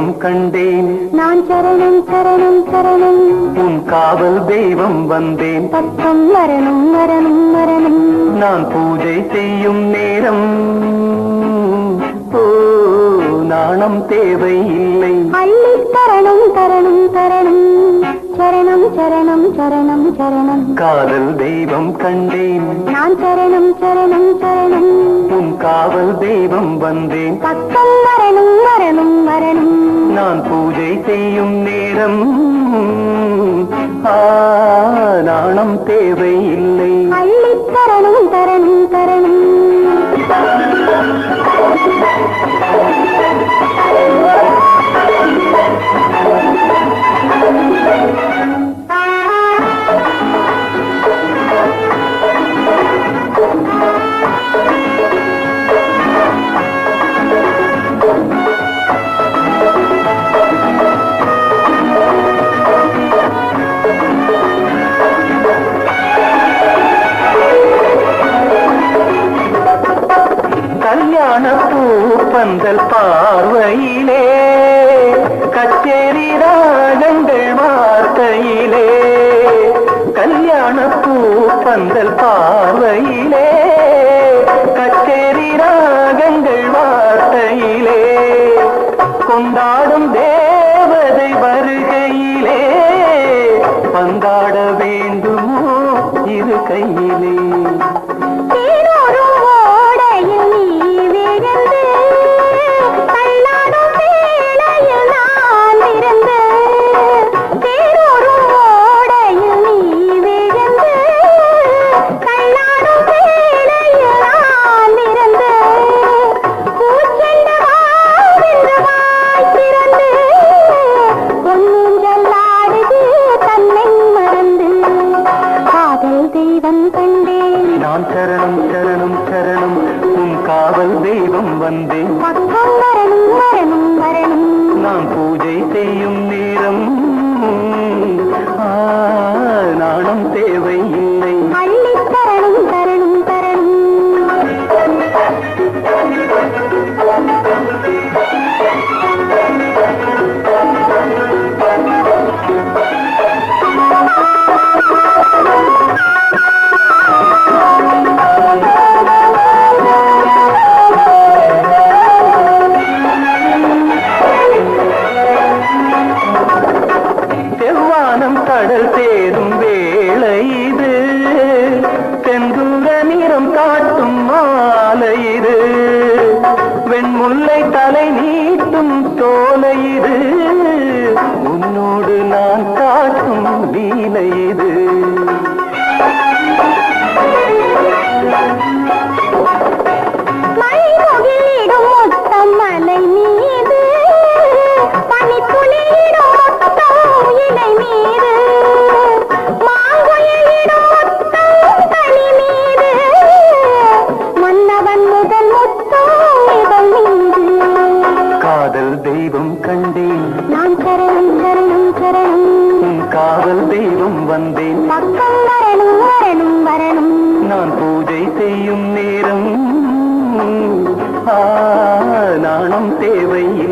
தெய்வம் கண்டேன். நான் சரணம் சரணம் சரணம். உன் காவல் தெய்வம் வந்தேன். பக்கம் வரணும் வரணும் வரணும் நான் பூஜை செய்யும் நேரம். ஓ நாணம் தேவையில்லை. அள்ளி தரணும் தரணும் தரணும். சரணம் சரணம் சரணம் சரணம். காதல் தெய்வம் கண்டேன். நான் சரணம் சரணம் சரணம். உன் காவல் தெய்வம் வந்தேன். பக்கம் வரணும் வரணும் வரணும் நான் பூஜை செய்யும் நேரம். நாணம் தேவையில்லை. அள்ளி தரணும் தரணும். தரணும் கல்யாண பூப்பந்தல் பார்வையிலே கச்சேரி ராகங்கள் வார்த்தையிலே கல்யாண பூப்பந்தல் பார்வையிலே கச்சேரி ராகங்கள் வார்த்தையிலே கொண்டாடும் தேவதை வருகையிலே பந்தாட வேண்டுமோ இரு கையிலே. சரணம் சரணம் உன் காவல் தெய்வம் வந்தேன் நான் பூஜை செய்யும் நேரம். ஆ, நாணம் தேவையில்லை காதல் தெய்வம் கண்டேன். நான் சரணம் சரணம் சரணம் காதல் தெய்வம் வந்தேன். பக்கம் வரணும் வரணும் வரணும் நான் பூஜை செய்யும் நேரம். ஆ, நாணம் தேவையில்லை